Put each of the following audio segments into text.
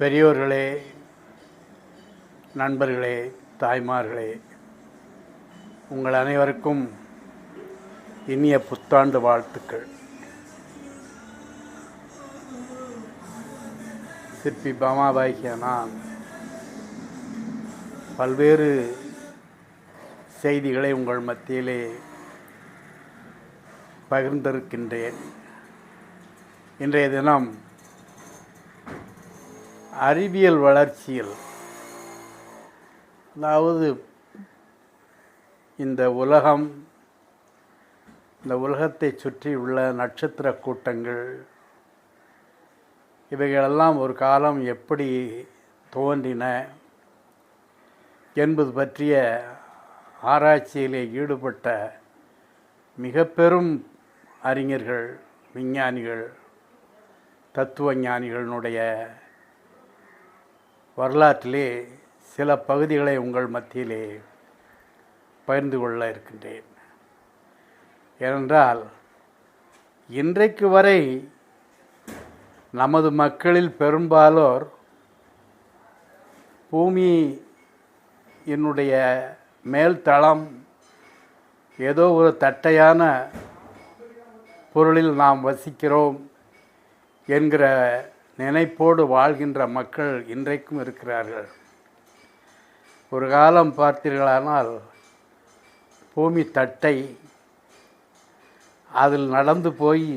பெரியோர்களே நண்பர்களே தாய்மார்களே உங்கள் அனைவருக்கும் இனிய புத்தாண்டு வாழ்த்துக்கள். சிற்பி பாமாபாய்க்கிய நான் பல்வேறு செய்திகளை உங்கள் மத்தியிலே பகிர்ந்திருக்கின்றேன். இன்றைய தினம் அறிவியல் வளர்ச்சியில் அதாவது இந்த உலகம் இந்த உலகத்தை சுற்றி உள்ள நட்சத்திர கூட்டங்கள் இவைகளெல்லாம் ஒரு காலம் எப்படி தோன்றின என்பது பற்றிய ஆராய்ச்சியிலே ஈடுபட்ட மிக பெரும் அறிஞர்கள் விஞ்ஞானிகள் தத்துவ ஞானிகளினுடைய வரலாற்றிலே சில பகுதிகளை உங்கள் மத்தியிலே பகிர்ந்து கொள்ள இருக்கின்றேன். ஏனென்றால் இன்றைக்கு வரை நமது மக்களில் பெரும்பாலோர் பூமி என்னுடைய மேல்தளம் ஏதோ ஒரு தட்டையான பொருளில் நாம் வசிக்கிறோம் என்கிற நினைப்போடு வாழ்கின்ற மக்கள் இன்றைக்கும் இருக்கிறார்கள். ஒரு காலம் பார்த்தீர்களானால் பூமி தட்டை அதில் நடந்து போய்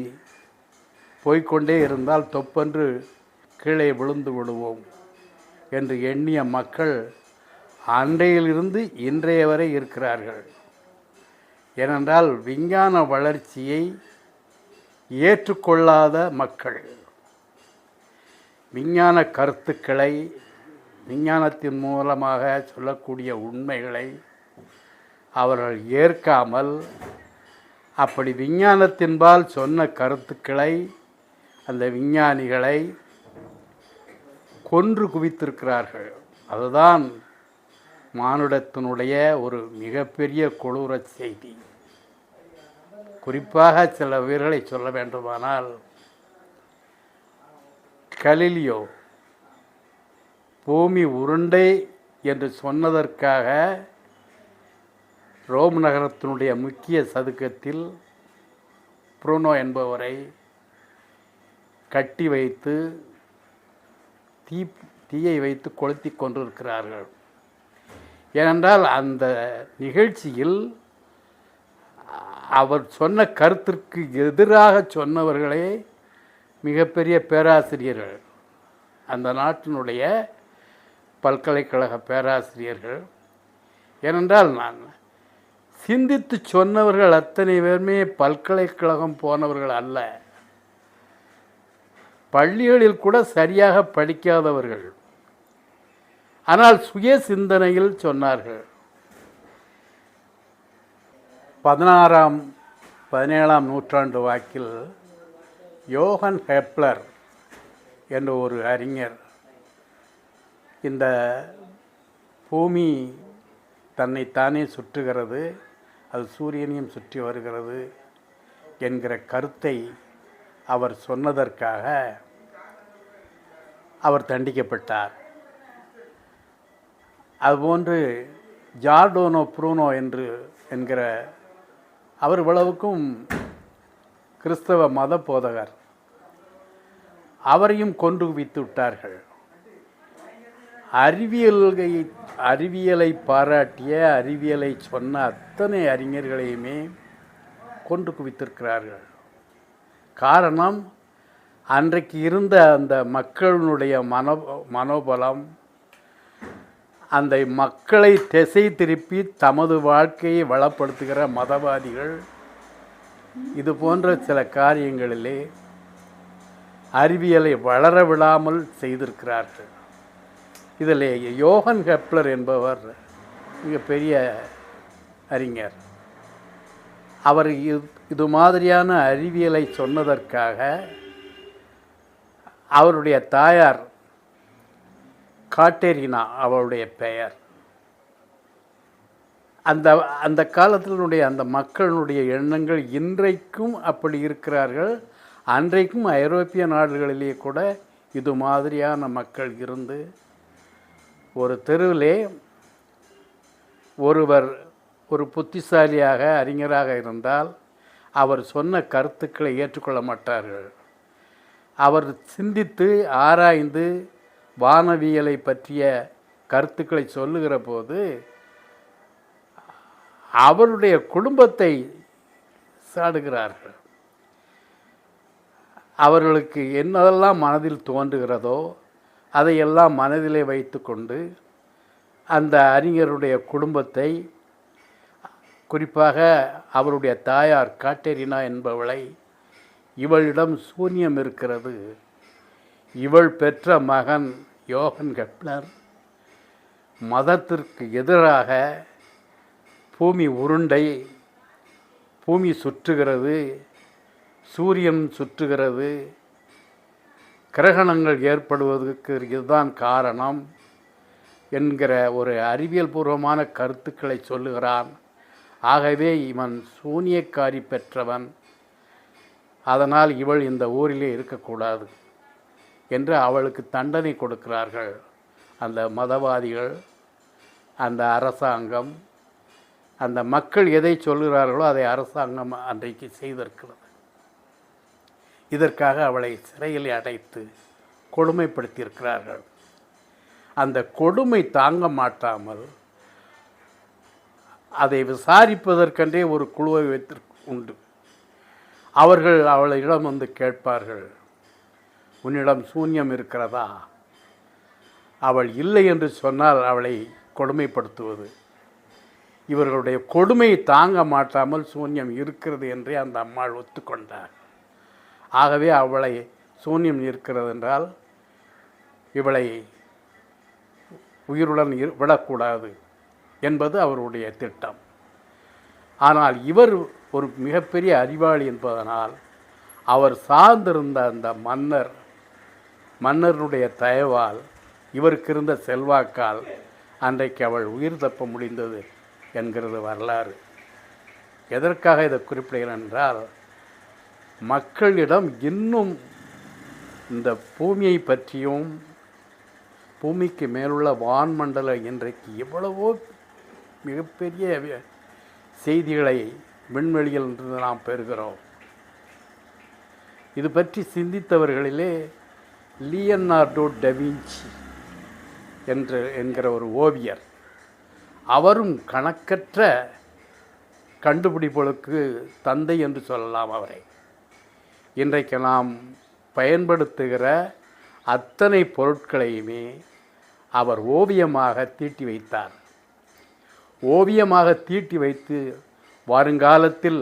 போய்க்கொண்டே இருந்தால் தொப்பென்று கீழே விழுந்து விடுவோம் என்று எண்ணிய மக்கள் அன்றையிலிருந்து இன்றைய வரை இருக்கிறார்கள். ஏனென்றால் விஞ்ஞான வளர்ச்சியை ஏற்றுக்கொள்ளாத மக்கள். விஞ்ஞான கருத்துக்களை விஞ்ஞானத்தின் மூலமாக சொல்லக்கூடிய உண்மைகளை அவர்கள் ஏற்காமல் அப்படி விஞ்ஞானத்தின்பால் சொன்ன கருத்துக்களை அந்த விஞ்ஞானிகளை கொன்று குவித்திருக்கிறார்கள். அதுதான் மானுடத்தினுடைய ஒரு மிகப்பெரிய கொடூர செய்தி. குறிப்பாக சில உயிர்களை சொல்ல வேண்டுமானால் கலிலியோ பூமி உருண்டை என்று சொன்னதற்காக ரோம் நகரத்தினுடைய முக்கிய சதுக்கத்தில் ப்ரூனோ என்பவரை கட்டி வைத்து தீ தீயை வைத்து கொளுத்தி கொண்டிருக்கிறார்கள். ஏனென்றால் அந்த நிகழ்ச்சியில் அவர் சொன்ன கருத்திற்கு எதிராக சொன்னவர்களே மிகப்பெரிய பேராசிரியர்கள். அந்த நாட்டினுடைய பல்கலைக்கழக பேராசிரியர்கள். ஏனென்றால் நான் சிந்தித்து சொன்னவர்கள் அத்தனை பேருமே பல்கலைக்கழகம் போனவர்கள் அல்ல. பள்ளிகளில் கூட சரியாக படிக்காதவர்கள். ஆனால் சுய சிந்தனையில் சொன்னார்கள். பதினாறாம் பதினேழாம் நூற்றாண்டு வாக்கில் யோகன் ஹெப்லர் என்ற ஒரு அறிஞர் இந்த பூமி தன்னைத்தானே சுற்றுகிறது அது சூரியனையும் சுற்றி வருகிறது என்கிற கருத்தை அவர் சொன்னதற்காக அவர் தண்டிக்கப்பட்டார். அதுபோன்று ஜார்டோனோ ப்ரூனோ என்று என்கிற அவர் இவ்வளவுக்கும் கிறிஸ்தவ மத போதகர். அவரையும் கொன்று குவித்து விட்டார்கள். அறிவியலை அறிவியலை பாராட்டிய அறிவியலை சொன்ன அத்தனை அறிஞர்களையுமே கொன்று குவித்திருக்கிறார்கள். காரணம் அன்றைக்கு இருந்த அந்த மக்களினுடைய மனோ மனோபலம் அந்த மக்களை திசை திருப்பி தமது வாழ்க்கையை வளப்படுத்துகிற மதவாதிகள் இது போன்ற சில காரியங்களிலே அறிவியலை வளர விடாமல் செய்திருக்கிறார்கள். இதில் யோகன் ஹெப்லர் என்பவர் மிகப்பெரிய அறிஞர். அவர் இது- இது மாதிரியான அறிவியலை சொன்னதற்காக அவருடைய தாயார் காட்டேரினா அவருடைய பெயர். அந்த அந்த காலத்தினுடைய அந்த மக்களுடைய எண்ணங்கள் இன்றைக்கும் அப்படி இருக்கிறார்கள். அன்றைக்கும் ஐரோப்பிய நாடுகளிலே கூட இது மாதிரியான மக்கள் இருந்து ஒரு தெருவிலே ஒருவர் ஒரு புத்திசாலியாக அறிஞராக இருந்தால் அவர் சொன்ன கருத்துக்களை ஏற்றுக்கொள்ள மாட்டார்கள். அவர் சிந்தித்து ஆராய்ந்து வானவியலை பற்றிய கருத்துக்களை சொல்லுகிற போது அவருடைய குடும்பத்தை சாடுகிறார்கள். அவர்களுக்கு என்னதெல்லாம் மனதில் தோன்றுகிறதோ அதையெல்லாம் மனதிலே வைத்துக்கொண்டு அந்த அறிஞருடைய குடும்பத்தை குறிப்பாக அவருடைய தாயார் காட்டெரினா என்பவளை இவளிடம் சூன்யம் இருக்கிறது. இவள் பெற்ற மகன் யோகன் கெப்லர் மதத்திற்கு எதிராக பூமி உருண்டை பூமி சுற்றுகிறது. சூரியன் சுற்றுகிறது. கிரகணங்கள் ஏற்படுவதற்கு இதுதான் காரணம் என்கிற ஒரு அறிவியல் பூர்வமான கருத்துக்களை சொல்லுகிறான். ஆகவே இவன் சூனியக்காரி பெற்றவன். அதனால் இவள் இந்த ஊரிலே இருக்கக்கூடாது என்று அவளுக்கு தண்டனை கொடுக்கிறார்கள் அந்த மதவாதிகள் அந்த அரசாங்கம். அந்த மக்கள் எதை சொல்கிறார்களோ அதை அரசாங்கம் அன்றைக்கு செய்திருக்கிறது. இதற்காக அவளை சிறையில் அடைத்து கொடுமைப்படுத்தியிருக்கிறார்கள். அந்த கொடுமை தாங்க மாட்டாமல் அதை விசாரிப்பதற்கென்றே ஒரு குழுவை வைத்து உண்டு. அவர்கள் அவளிடம் வந்து கேட்பார்கள் உன்னிடம் சூன்யம் இருக்கிறதா? அவள் இல்லை என்று சொன்னால் அவளை கொடுமைப்படுத்துவது. இவர்களுடைய கொடுமை தாங்க மாட்டாமல் சூன்யம் இருக்கிறது என்றே அந்த அம்மாள் ஒத்துக்கொண்டார். ஆகவே அவளை சூன்யம் இருக்கிறது என்றால் இவளை உயிருடன் விடக்கூடாது என்பது அவருடைய திட்டம். ஆனால் இவர் ஒரு மிகப்பெரிய அறிவாளி என்பதனால் அவர் சார்ந்திருந்த அந்த மன்னர் மன்னருடைய தயவால் இவருக்கு இருந்த செல்வாக்கால் அன்றைக்கு அவள் உயிர் தப்ப முடிந்தது என்கிறது வரலாறு. எதற்காக இதை குறிப்பிடுகிறேன் என்றால் மக்களிடம் இன்னும் இந்த பூமியை பற்றியும் பூமிக்கு மேலுள்ள வான்மண்டல இன்றைக்கு எவ்வளவோ மிகப்பெரிய செய்திகளை விண்வெளியில் இருந்து நாம் பெறுகிறோம். இது பற்றி சிந்தித்தவர்களிலே லியனார்டோ டவின்சி என்று என்கிற ஒரு ஓவியர். அவரும் கணக்கற்ற கண்டுபிடிப்புகளுக்கு தந்தை என்று சொல்லலாம் அவரை. இன்றைக்கு நாம் பயன்படுத்துகிற அத்தனை பொருட்களையுமே அவர் ஓவியமாக தீட்டி வைத்தார். ஓவியமாக தீட்டி வைத்து வருங்காலத்தில்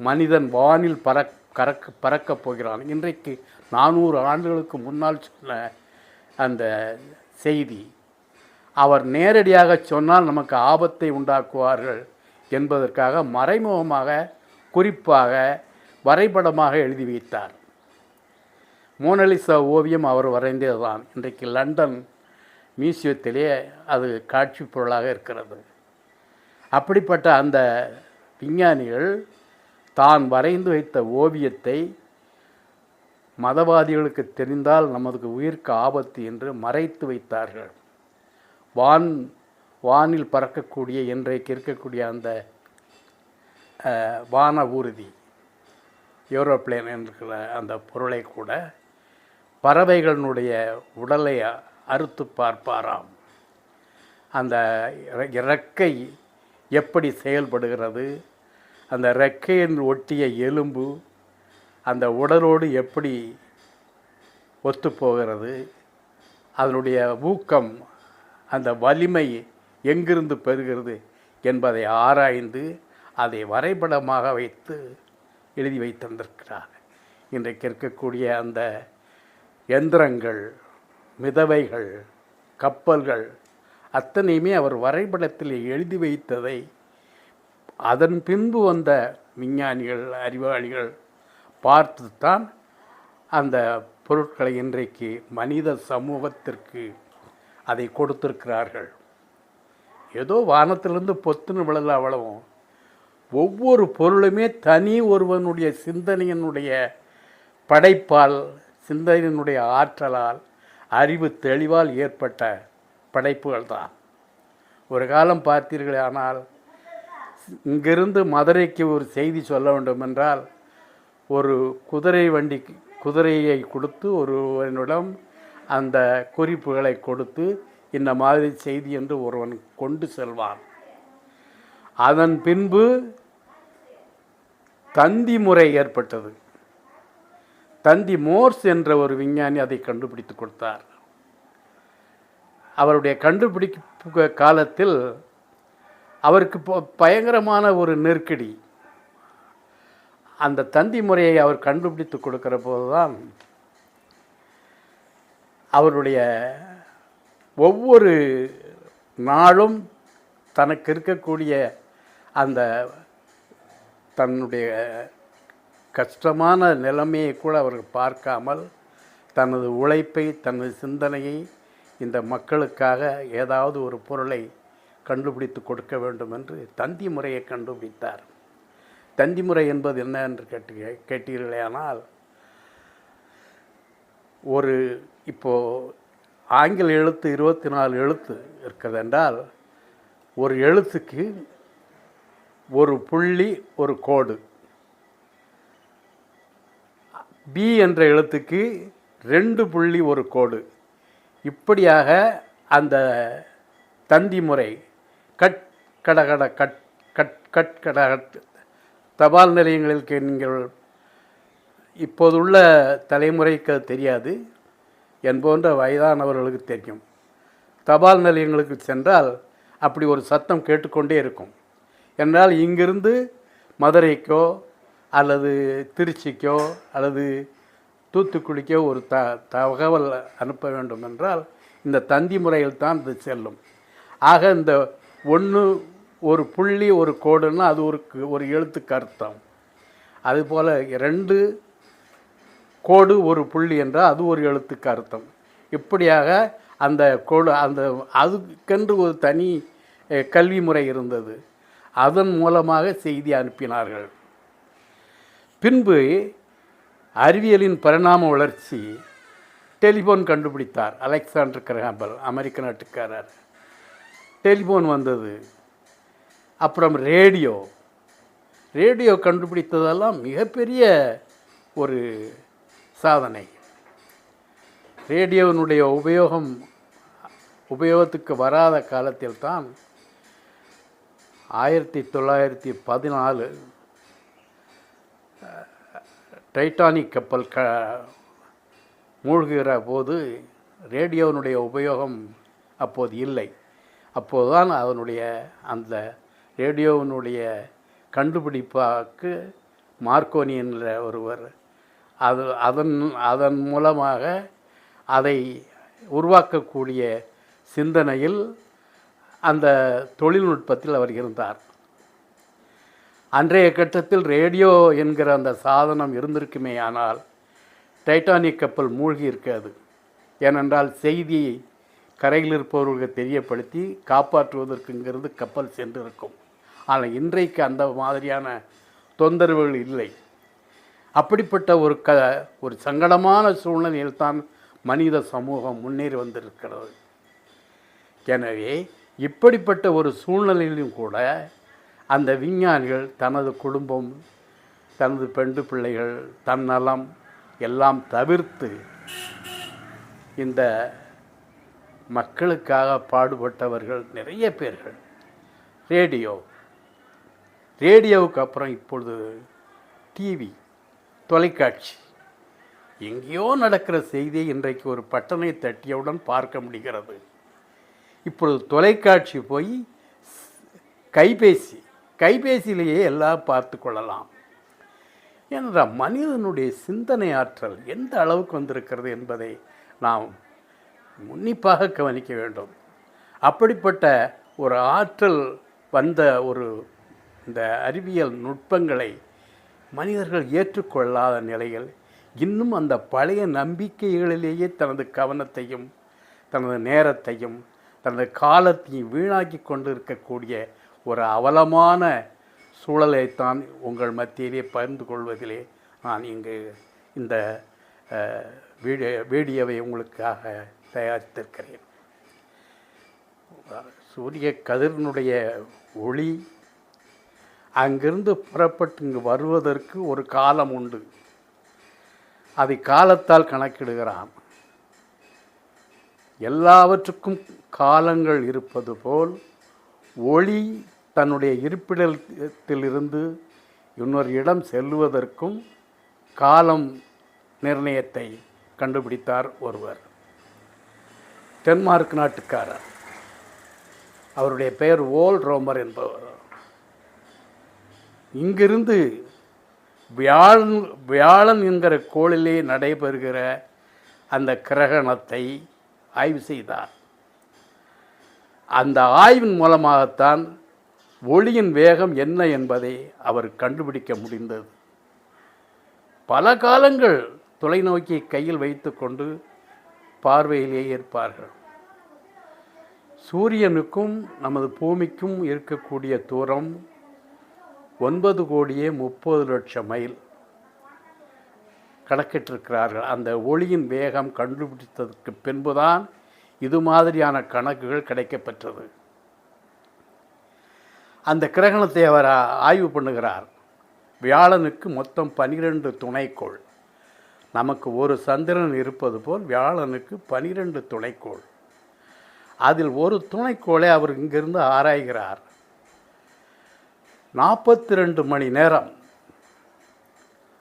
மனிதன் வானில் பறக் கறக்க பறக்கப் போகிறான். இன்றைக்கு நானூறு ஆண்டுகளுக்கு முன்னால் சொன்ன அந்த செய்தி அவர் நேரடியாக சொன்னால் நமக்கு ஆபத்தை உண்டாக்குவார்கள் என்பதற்காக மறைமுகமாக குறிப்பாக வரைபடமாக எழுதி வைத்தார். மோனலிசா ஓவியம் அவர் வரைந்ததுதான். இன்றைக்கு லண்டன் மியூசியத்திலே அது காட்சி பொருளாக இருக்கிறது. அப்படிப்பட்ட அந்த விஞ்ஞானிகள் தான் வரைந்து வைத்த ஓவியத்தை மதவாதிகளுக்கு தெரிந்தால் நமது உயிருக்கு ஆபத்து என்று மறைத்து வைத்தார்கள். வான் வானில் பறக்கக்கூடிய இன்றைக்கு இருக்கக்கூடிய அந்த வான ஊர்தி ஏரோப்ளேன் என்கிற அந்த பொருளை கூட பறவைகளினுடைய உடலை அறுத்து பார்ப்பாராம். அந்த இறக்கை எப்படி செயல்படுகிறது? அந்த இறக்கையின் ஒட்டிய எலும்பு அந்த உடலோடு எப்படி ஒத்துப்போகிறது அதனுடைய ஊக்கம் அந்த வலிமை எங்கிருந்து பெறுகிறது என்பதை ஆராய்ந்து அதை வரைபடமாக வைத்து எழுதி வைத்திருந்திருக்கிறார். இன்றைக்கு இருக்கக்கூடிய அந்த எந்திரங்கள் மிதவைகள் கப்பல்கள் அத்தனையுமே அவர் வரைபடத்தில் எழுதி வைத்ததை அதன் பின்பு வந்த விஞ்ஞானிகள் அறிவாளிகள் பார்த்து தான் அந்த பொருட்களை இன்றைக்கு மனித சமூகத்திற்கு அதை கொடுத்திருக்கிறார்கள். ஏதோ வானத்திலிருந்து பொத்துன்னு விழல அவ்வளவும். ஒவ்வொரு பொருளுமே தனி ஒருவனுடைய சிந்தனையினுடைய படைப்பால் சிந்தனையினுடைய ஆற்றலால் அறிவு தெளிவால் ஏற்பட்ட படைப்புகள் தான் ஒரு காலம் பார்த்தீர்களே ஆனால் இங்கிருந்து மதுரைக்கு ஒரு செய்தி சொல்ல வேண்டும் என்றால் ஒரு குதிரை வண்டி குதிரையை கொடுத்து ஒருவனிடம் அந்த குறிப்புகளை கொடுத்து இந்த மாதிரி செய்தி என்று ஒருவன் கொண்டு செல்வான். அதன் பின்பு தந்தி முறை ஏற்பட்டது. தந்தி மோர்ஸ் என்ற ஒரு விஞ்ஞானி அதை கண்டுபிடித்து கொடுத்தார். அவருடைய கண்டுபிடிப்பு காலத்தில் அவருக்கு ப- பயங்கரமான ஒரு நெருக்கடி. அந்த தந்தி முறையை அவர் கண்டுபிடித்து கொடுக்கிற போதுதான் அவருடைய ஒவ்வொரு நாளும் தனக்கு இருக்கக்கூடிய அந்த தன்னுடைய கஷ்டமான நிலைமையை கூட அவர்கள் பார்க்காமல் தனது உழைப்பை தனது சிந்தனையை இந்த மக்களுக்காக ஏதாவது ஒரு பொருளை கண்டுபிடித்து கொடுக்க வேண்டும் என்று தந்தி முறையை கண்டுபிடித்தார். தந்தி முறை என்பது என்ன என்று கேட்டு கேட்டீர்களேனால் ஒரு இப்போது ஆங்கில எழுத்து இருபத்தி நாலு எழுத்து இருக்கிறது என்றால் ஒரு எழுத்துக்கு ஒரு புள்ளி ஒரு கோடு. பி என்ற எழுத்துக்கு ரெண்டு புள்ளி ஒரு கோடு. இப்படியாக அந்த தந்தி முறை கட் கடகட கட் கட் கட் கடகட் தபால் நிலையங்களுக்கு நீங்கள் இப்போதுள்ள தலைமுறைக்கு அது தெரியாது. என் போன்ற வயதானவர்களுக்கு தெரியும். தபால் நிலையங்களுக்கு சென்றால் அப்படி ஒரு சத்தம் கேட்டுக்கொண்டே இருக்கும். என்றால் இங்கிருந்து மதுரைக்கோ அல்லது திருச்சிக்கோ அல்லது தூத்துக்குடிக்கோ ஒரு த தகவல் அனுப்ப வேண்டும் என்றால் இந்த தந்தி முறையில் தான் இது செல்லும். ஆக இந்த ஒன்று ஒரு புள்ளி ஒரு கோடுன்னா அது ஒரு ஒரு எழுத்துக்கு அர்த்தம் அதுபோல் ரெண்டு கோடு ஒரு புள்ளி என்றால் அது ஒரு எழுத்துக்கு அர்த்தம் இப்படியாக அந்த கோடு அந்த அதுக்கென்று ஒரு தனி கல்வி முறை இருந்தது. அதன் மூலமாக செய்தி அனுப்பினார்கள். பின்பு அறிவியலின் பரிணாம வளர்ச்சி டெலிஃபோன் கண்டுபிடித்தார். அலெக்சாண்டர் கிரஹாம்பல் அமெரிக்க நாட்டுக்காரர். டெலிஃபோன் வந்தது. அப்புறம் ரேடியோ. ரேடியோ கண்டுபிடித்ததெல்லாம் மிகப்பெரிய ஒரு சாதனை. ரேடியோவினுடைய உபயோகம் உபயோகத்துக்கு வராத காலத்தில் தான் ஆயிரத்தி தொள்ளாயிரத்தி பதினாலு டைட்டானிக் கப்பல் க மூழ்கிற போது ரேடியோவினுடைய உபயோகம் அப்போது இல்லை. அப்போதுதான் அதனுடைய அந்த ரேடியோவினுடைய கண்டுபிடிப்பாக்கு மார்க்கோனி என்ற ஒருவர் அது அதன் அதன் மூலமாக அதை உருவாக்கக்கூடிய சிந்தனையில் அந்த தொழில்நுட்பத்தில் அவர் இருந்தார். அன்றைய கட்டத்தில் ரேடியோ என்கிற அந்த சாதனம் இருந்திருக்குமே ஆனால் டைட்டானிக் கப்பல் மூழ்கி இருக்காது. ஏனென்றால் செய்தியை கரையில் இருப்பவர்களுக்கு தெரியப்படுத்தி காப்பாற்றுவதற்குங்கிறது கப்பல் சென்றிருக்கும். ஆனால் இன்றைக்கு அந்த மாதிரியான தொந்தரவுகள் இல்லை. அப்படிப்பட்ட ஒரு க ஒரு சங்கடமான சூழ்நிலையில் தான் மனித சமூகம் முன்னேறி வந்திருக்கிறது. எனவே இப்படிப்பட்ட ஒரு சூழ்நிலையிலும் கூட அந்த விஞ்ஞானிகள் தனது குடும்பம் தனது பெண்டு பிள்ளைகள் தன்னலம் எல்லாம் தவிர்த்து இந்த மக்களுக்காக பாடுபட்டவர்கள் நிறைய பேர்கள். ரேடியோ. ரேடியோவுக்கு அப்புறம் இப்பொழுது டிவி தொலைக்காட்சி. எங்கேயோ நடக்கிற செய்தியை இன்றைக்கு ஒரு பட்டனை தட்டியவுடன் பார்க்க முடிகிறது. இப்பொழுது தொலைக்காட்சி போய் கைபேசி கைபேசியிலேயே எல்லாம் பார்த்து கொள்ளலாம். ஏனென்றால் மனிதனுடைய சிந்தனை ஆற்றல் எந்த அளவுக்கு வந்திருக்கிறது என்பதை நாம் உன்னிப்பாக கவனிக்க வேண்டும். அப்படிப்பட்ட ஒரு ஆற்றல் வந்த ஒரு இந்த அறிவியல் நுட்பங்களை மனிதர்கள் ஏற்றுக்கொள்ளாத நிலையில் இன்னும் அந்த பழைய நம்பிக்கைகளிலேயே தனது கவனத்தையும் தனது நேரத்தையும் தனது காலத்தையும் வீணாக்கி கொண்டு இருக்கக்கூடிய ஒரு அவலமான சூழலைத்தான் உங்கள் மத்தியிலே பகிர்ந்து கொள்வதிலே நான் இங்கு இந்த வீடியோ வீடியோவை உங்களுக்காக தயாரித்திருக்கிறேன். சூரிய கதிரனுடைய ஒளி அங்கிருந்து புறப்பட்டு இங்கு வருவதற்கு ஒரு காலம் உண்டு. அதை காலத்தால் கணக்கிடுகிறான். எல்லாவற்றுக்கும் காலங்கள் இருப்பது போல் ஒளி தன்னுடைய இருப்பிடத்திலிருந்து இன்னொரு இடம் செல்லுவதற்கும் காலம் நிர்ணயத்தை கண்டுபிடித்தார் ஒருவர். டென்மார்க் நாட்டுக்காரர். அவருடைய பெயர் ஓல் ரோமர் என்பவர். இங்கிருந்து வியாழன் வியாழன் என்கிற கோளிலே நடைபெறுகிற அந்த கிரகணத்தை ஆய்வு செய்தார். அந்த ஆய்வின் மூலமாகத்தான் ஒளியின் வேகம் என்ன என்பதை அவர் கண்டுபிடிக்க முடிந்தது. பல காலங்கள் தொலைநோக்கி கையில் வைத்துக்கொண்டு பார்வையிலே ஏற்பார்கள். சூரியனுக்கும் நமது பூமிக்கும் இருக்கக்கூடிய தூரம் ஒன்பது கோடியே முப்பது லட்சம் மைல். கணக்கிட்டிருக்கிறார்கள். அந்த ஒளியின் வேகம் கண்டுபிடித்ததற்கு பின்புதான் இது மாதிரியான கணக்குகள் கிடைக்கப்பெற்றது. அந்த கிரகணத்தை அவர் ஆய்வு பண்ணுகிறார். வியாழனுக்கு மொத்தம் பனிரெண்டு துணைக்கோள். நமக்கு ஒரு சந்திரன் இருப்பது போல் வியாழனுக்கு பனிரெண்டு துணைக்கோள். அதில் ஒரு துணைக்கோளை அவர் இங்கிருந்து ஆராய்கிறார். நாற்பத்தி ரெண்டு மணி நேரம்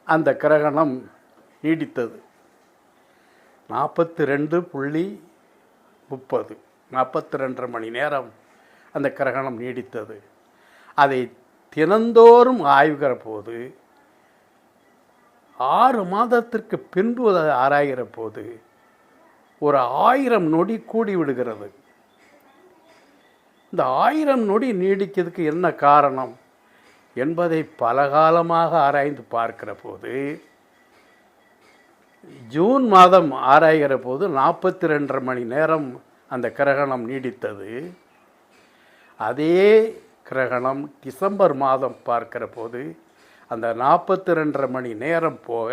அந்த கிரகணம் நீடித்தது. நாற்பத்தி ரெண்டு புள்ளி முப்பது நாற்பத்தி ரெண்டரை மணி நேரம் அந்த கிரகணம் நீடித்தது. அதை தினந்தோறும் ஆய்வுகிற போது ஆறு மாதத்திற்கு பின்பு அதை ஆராய்கிற போது ஒரு ஆயிரம் நொடி கூடி விடுகிறது. இந்த ஆயிரம் நொடி நீடிக்கிறதுக்கு என்ன காரணம் என்பதை பல காலமாக ஆராய்ந்து பார்க்கிற போது ஜூன் மாதம் ஆராய்கிற போது நாற்பத்தி ரெண்டரை மணி நேரம் அந்த கிரகணம் நீடித்தது. அதே கிரகணம் டிசம்பர் மாதம் பார்க்கிற போது அந்த நாற்பத்தி ரெண்டரை மணி நேரம் போக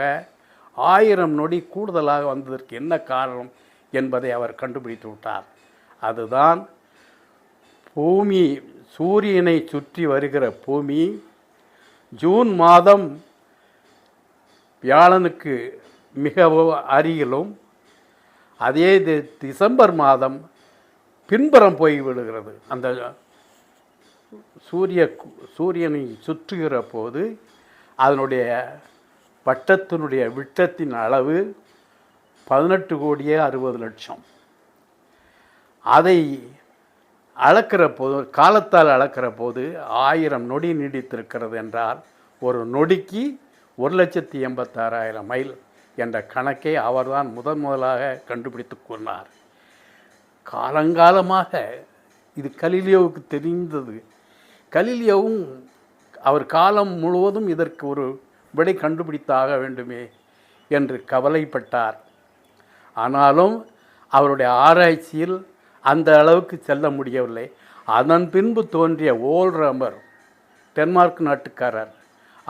ஆயிரம் நொடி கூடுதலாக வந்ததற்கு என்ன காரணம் என்பதை அவர் கண்டுபிடித்து விட்டார். அதுதான் பூமி சூரியனை சுற்றி வருகிற பூமி ஜூன் மாதம் வியாழனுக்கு மிக அருகிலும் அதே தி- டிசம்பர் மாதம் பின்புறம் போய் விடுகிறது. அந்த சூரிய சூரியனை சுற்றுகிற போது அதனுடைய வட்டத்தினுடைய விட்டத்தின் அளவு பதினெட்டு கோடியே அறுபது லட்சம். அதை அளக்கிற போது காலத்தால் அளக்கிற போது ஆயிரம் நொடி நீடித்திருக்கிறது என்றால் ஒரு நொடிக்கு ஒரு லட்சத்தி எண்பத்தாறாயிரம் மைல் என்ற கணக்கை அவர்தான் முதன் முதலாக கண்டுபிடித்து கூறினார். காலங்காலமாக இது கலிலியோவுக்கு தெரிந்தது. கலிலியோவும் அவர் காலம் முழுவதும் இதற்கு ஒரு விடை கண்டுபிடித்தாக வேண்டுமே என்று கவலைப்பட்டார். ஆனாலும் அவருடைய ஆராய்ச்சியில் அந்த அளவுக்கு செல்ல முடியவில்லை. அதன் பின்பு தோன்றிய ஓல் ரம்பர் டென்மார்க் நாட்டுக்காரர்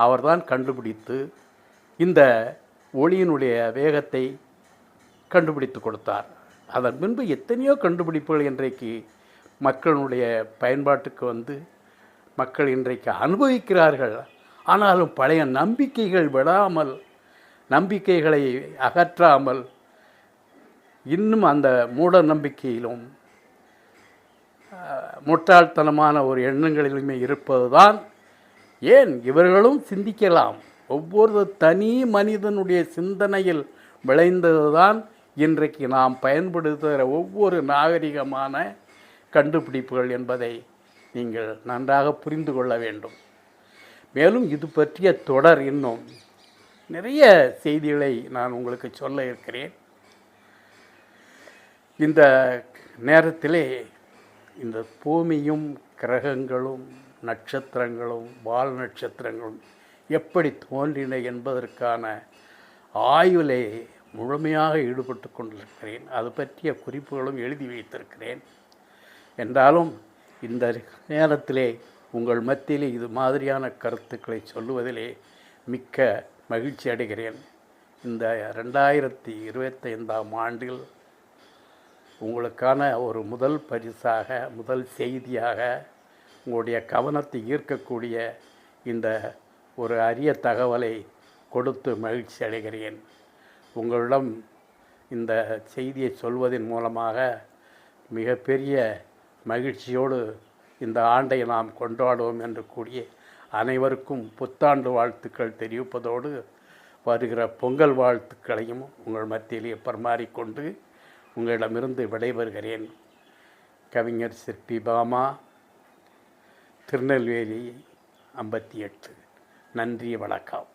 அவர்தான் கண்டுபிடித்து இந்த ஒளியினுடைய வேகத்தை கண்டுபிடித்து கொடுத்தார். அதன் பின்பு எத்தனையோ கண்டுபிடிப்புகள் இன்றைக்கு மக்களுடைய பயன்பாட்டுக்கு வந்து மக்கள் இன்றைக்கு அனுபவிக்கிறார்கள். ஆனாலும் பழைய நம்பிக்கைகள் விடாமல் நம்பிக்கைகளை அகற்றாமல் இன்னும் அந்த மூட நம்பிக்கையிலும் முட்டாள்தனமான ஒரு எண்ணங்களிலுமே இருப்பதுதான். ஏன்? இவர்களும் சிந்திக்கலாம். ஒவ்வொரு தனி மனிதனுடைய சிந்தனையில் விளைந்ததுதான் இன்றைக்கு நாம் பயன்படுத்துகிற ஒவ்வொரு நாகரிகமான கண்டுபிடிப்புகள் என்பதை நீங்கள் நன்றாக புரிந்து கொள்ள வேண்டும். மேலும் இது பற்றிய தொடர் இன்னும். நிறைய செய்திகளை நான் உங்களுக்கு சொல்ல இருக்கிறேன். இந்த நேரத்திலே இந்த பூமியும் கிரகங்களும் நட்சத்திரங்களும் வால் நட்சத்திரங்களும் எப்படி தோன்றின என்பதற்கான ஆய்விலே முழுமையாக ஈடுபட்டு கொண்டிருக்கிறேன். அது பற்றிய குறிப்புகளும் எழுதி வைத்திருக்கிறேன். என்றாலும் இந்த நேரத்திலே உங்கள் மத்தியிலே இது மாதிரியான கருத்துக்களை சொல்லுவதிலே மிக்க மகிழ்ச்சி அடைகிறேன். இந்த ரெண்டாயிரத்தி இருபத்தைந்தாம் ஆண்டில் உங்களுக்கான ஒரு முதல் பரிசாக முதல் செய்தியாக உங்களுடைய கவனத்தை ஈர்க்கக்கூடிய இந்த ஒரு அரிய தகவலை கொடுத்து மகிழ்ச்சி அடைகிறேன். உங்களிடம் இந்த செய்தியை சொல்வதன் மூலமாக மிகப்பெரிய மகிழ்ச்சியோடு இந்த ஆண்டை நாம் கொண்டாடுவோம் என்று கூடிய அனைவருக்கும் புத்தாண்டு வாழ்த்துக்கள் தெரிவிப்பதோடு வருகிற பொங்கல் வாழ்த்துக்களையும் உங்கள் மத்தியிலே பரிமாறிக்கொண்டு உங்களிடமிருந்து விடைபெறுகிறேன். கவிஞர் சிற்பி பாமா திருநெல்வேலி ஐம்பத்தி எட்டு. நன்றி வணக்கம்.